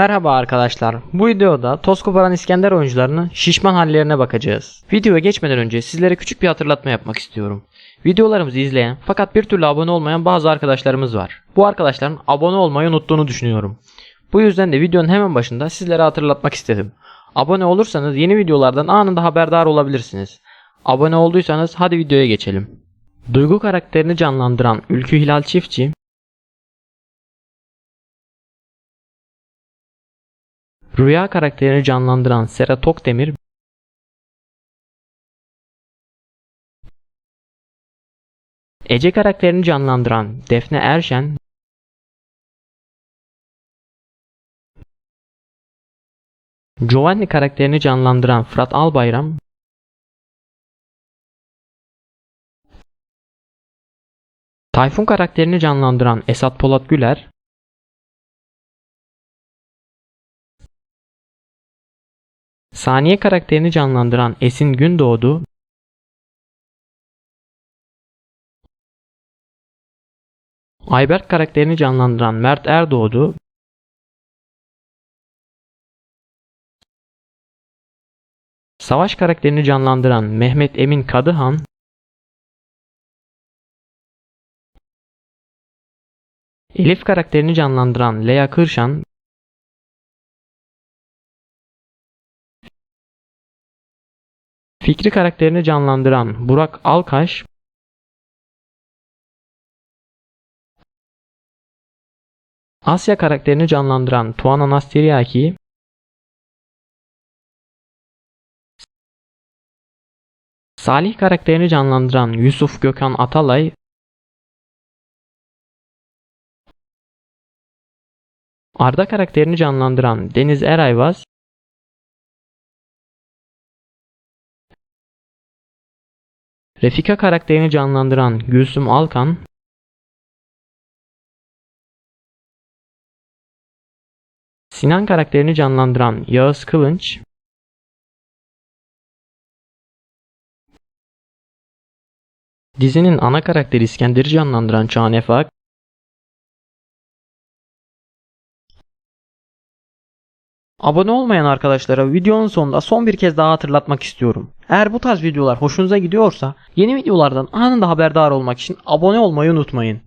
Merhaba arkadaşlar. Bu videoda toz koparan İskender oyuncularının şişman hallerine bakacağız. Videoya geçmeden önce sizlere küçük bir hatırlatma yapmak istiyorum. Videolarımızı izleyen fakat bir türlü abone olmayan bazı arkadaşlarımız var. Bu arkadaşların abone olmayı unuttuğunu düşünüyorum. Bu yüzden de videonun hemen başında sizlere hatırlatmak istedim. Abone olursanız yeni videolardan anında haberdar olabilirsiniz. Abone olduysanız hadi videoya geçelim. Duygu karakterini canlandıran Ülkü Hilal Çiftçi, Rüya karakterini canlandıran Sera Tokdemir Ece karakterini canlandıran Defne Erşen Giovanni karakterini canlandıran Fırat Albayram Tayfun karakterini canlandıran Esat Polat Güler Saniye karakterini canlandıran Esin Gündoğdu, Ayberk karakterini canlandıran Mert Erdoğdu, Savaş karakterini canlandıran Mehmet Emin Kadıhan, Elif karakterini canlandıran Lea Kırşan, Fikri karakterini canlandıran Burak Alkaş, Asya karakterini canlandıran Tuana Nastiriaki, Salih karakterini canlandıran Yusuf Gökhan Atalay, Arda karakterini canlandıran Deniz Erayvaz, Refika karakterini canlandıran Gülsüm Alkan, Sinan karakterini canlandıran Yağız Kılınç, dizinin ana karakteri İskender'i canlandıran Çağan Efak, Abone olmayan arkadaşlara videonun sonunda son bir kez daha hatırlatmak istiyorum. Eğer bu tarz videolar hoşunuza gidiyorsa yeni videolardan anında haberdar olmak için abone olmayı unutmayın.